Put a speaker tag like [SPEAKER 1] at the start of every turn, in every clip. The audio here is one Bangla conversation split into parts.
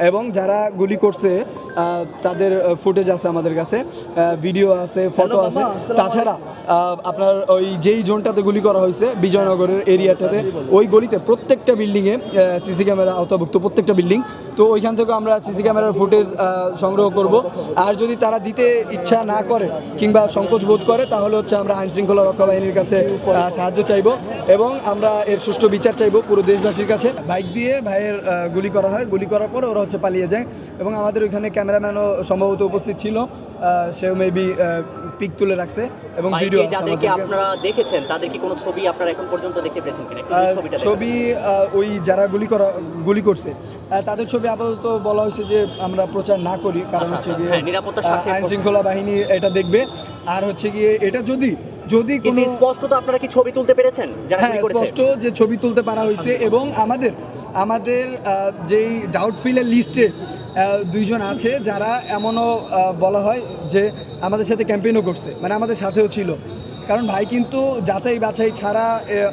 [SPEAKER 1] এবং যারা গুলি করছে তাদের ফুটেজ আছে আমাদের কাছে। ভিডিও আছে ফটো আছে। তাছাড়া আপনার ওই যেই জোনটাতে গুলি করা হয়েছে বিজয়নগরের এরিয়াটাতে ওই গলিতে প্রত্যেকটা বিল্ডিংয়ে সিসি ক্যামেরা আওতাভুক্ত প্রত্যেকটা বিল্ডিং তো ওইখান থেকে আমরা সিসি ক্যামেরার ফুটেজ সংগ্রহ করব। আর যদি তারা দিতে ইচ্ছা না করে কিংবা সংকোচ বোধ করে তাহলে হচ্ছে আমরা আইন শৃঙ্খলা রক্ষা বাহিনীর কাছে সাহায্য চাইব। এবং আমরা এর সুষ্ঠু বিচার চাইব পুরো দেশবাসীর কাছে। বাইক দিয়ে ভাইয়ের গুলি করা হয়। গুলি করার পরে ওরা হচ্ছে পালিয়ে যায়। এবং আমাদের ওইখানে ক্যামেরাম্যানও সম্ভবত উপস্থিত ছিল। সেও মেবি পিক তুলে রাখছে এবং ভিডিও
[SPEAKER 2] যাদেরকে আপনারা দেখেছেন তাদের কি কোনো ছবি আপনারা এখন পর্যন্ত দেখতে পেয়েছেন কিনা।
[SPEAKER 1] ছবি ওই যারা গুলি করা গুলি করছে তাদের ছবি আপাতত বলা হয়েছে যে আমরা প্রচার না করি কারণ
[SPEAKER 2] আচ্ছা,
[SPEAKER 1] হচ্ছে
[SPEAKER 2] আচ্ছা।
[SPEAKER 1] গিয়ে
[SPEAKER 2] হ্যাঁ,
[SPEAKER 1] আইন শৃঙ্খলা বাহিনী এটা দেখবে। আর হচ্ছে গিয়ে এটা যদি যদি কোনো
[SPEAKER 2] স্পষ্টত আপনারা কি ছবি তুলতে পেরেছেন? যারা
[SPEAKER 1] হ্যাঁ স্পষ্ট যে ছবি তুলতে পারা হয়েছে এবং আমাদের আমাদের যেই ডাউটফিলের লিস্টে দুইজন আছে যারা এমনও বলা হয় যে আমাদের সাথে ক্যাম্পেইনও করছে মানে আমাদের সাথেও ছিল। কারণ ভাই কিন্তু যাচাই বাছাই ছাড়া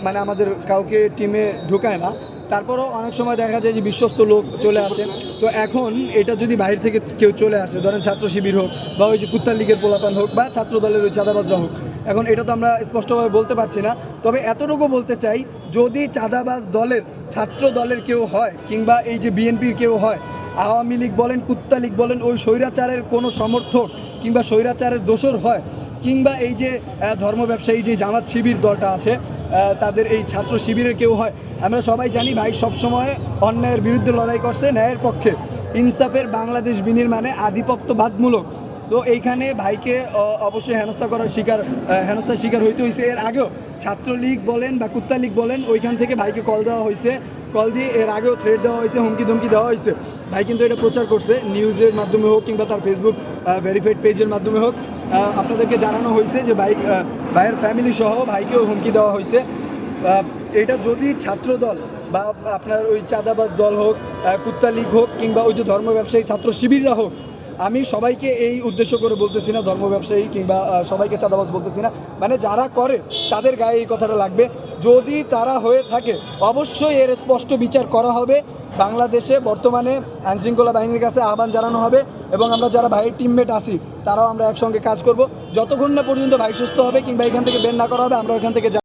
[SPEAKER 1] মানে আমাদের কাউকে টিমে ঢুকায় না। তারপরও অনেক সময় দেখা যায় যে বিশ্বস্ত লোক চলে আসে। তো এখন এটা যদি বাইরে থেকে কেউ চলে আসে, ধরেন ছাত্র শিবির হোক বা ওই যে কুত্তার লীগের পোলাপান হোক বা ছাত্র দলের ওই চাঁদাবাজরা হোক, এখন এটা তো আমরা স্পষ্টভাবে বলতে পারছি না। তবে এতটুকু বলতে চাই, যদি চাঁদাবাজ দলের, ছাত্র দলের কেউ হয়, কিংবা এই যে বিএনপির কেউ হয় আওয়ামী লীগ বলেন, কুত্তা লীগ বলেন, ওই স্বৈরাচারের কোনো সমর্থক কিংবা স্বৈরাচারের দোষর হয় কিংবা এই যে ধর্ম ব্যবসায়ী যে জামাত শিবির দলটা আছে তাদের এই ছাত্র শিবিরের কেউ হয়। আমরা সবাই জানি ভাই, সবসময় অন্যায়ের বিরুদ্ধে লড়াই করছে ন্যায়ের পক্ষে। ইনসাফের বাংলাদেশ বিনির্মাণে আধিপত্যবাদমূলক। তো এইখানে ভাইকে অবশ্যই হেনস্থা করার শিকার হেনস্থার শিকার হইতে হয়েছে এর আগেও ছাত্রলীগ বলেন বা কুত্তা লীগ বলেন, ওইখান থেকে ভাইকে কল দেওয়া হয়েছে কল দিয়ে এর আগেও থ্রেড দেওয়া হয়েছে, হুমকি ধুমকি দেওয়া হয়েছে। ভাই কিন্তু এটা প্রচার করছে নিউজের মাধ্যমে হোক কিংবা তার ফেসবুক ভেরিফাইড পেজের মাধ্যমে হোক। আপনাদেরকে জানানো হয়েছে যে ভাই ভাইয়ের ফ্যামিলি সহ ভাইকেও হুমকি দেওয়া হয়েছে। এটা যদি ছাত্র দল বা আপনার ওই চাঁদাবাজ দল হোক কুত্তা লীগ হোক কিংবা ওই যে ধর্ম ব্যবসায়ী ছাত্র শিবিররা হোক আমি সবাইকে এই উদ্দেশ্য করে বলতেছি না, ধর্ম ব্যবসায়ী কিংবা সবাইকে চাঁদাবাজ বলতেছি না। মানে যারা করে, তাদের গায়ে এই কথাটা লাগবে। যদি তারা হয়ে থাকে, অবশ্যই এর স্পষ্ট বিচার করা হবে। বাংলাদেশে বর্তমানে আইনশৃঙ্খলা বাহিনীর কাছে আহ্বান জানানো হবে এবং আমরা যারা ভাইয়ের টিমমেট আছি, তারাও আমরা একসঙ্গে কাজ করব। যতক্ষণ না পর্যন্ত ভাই সুস্থ হবে কিংবা এখান থেকে বের না করা হবে, আমরা ওখান থেকে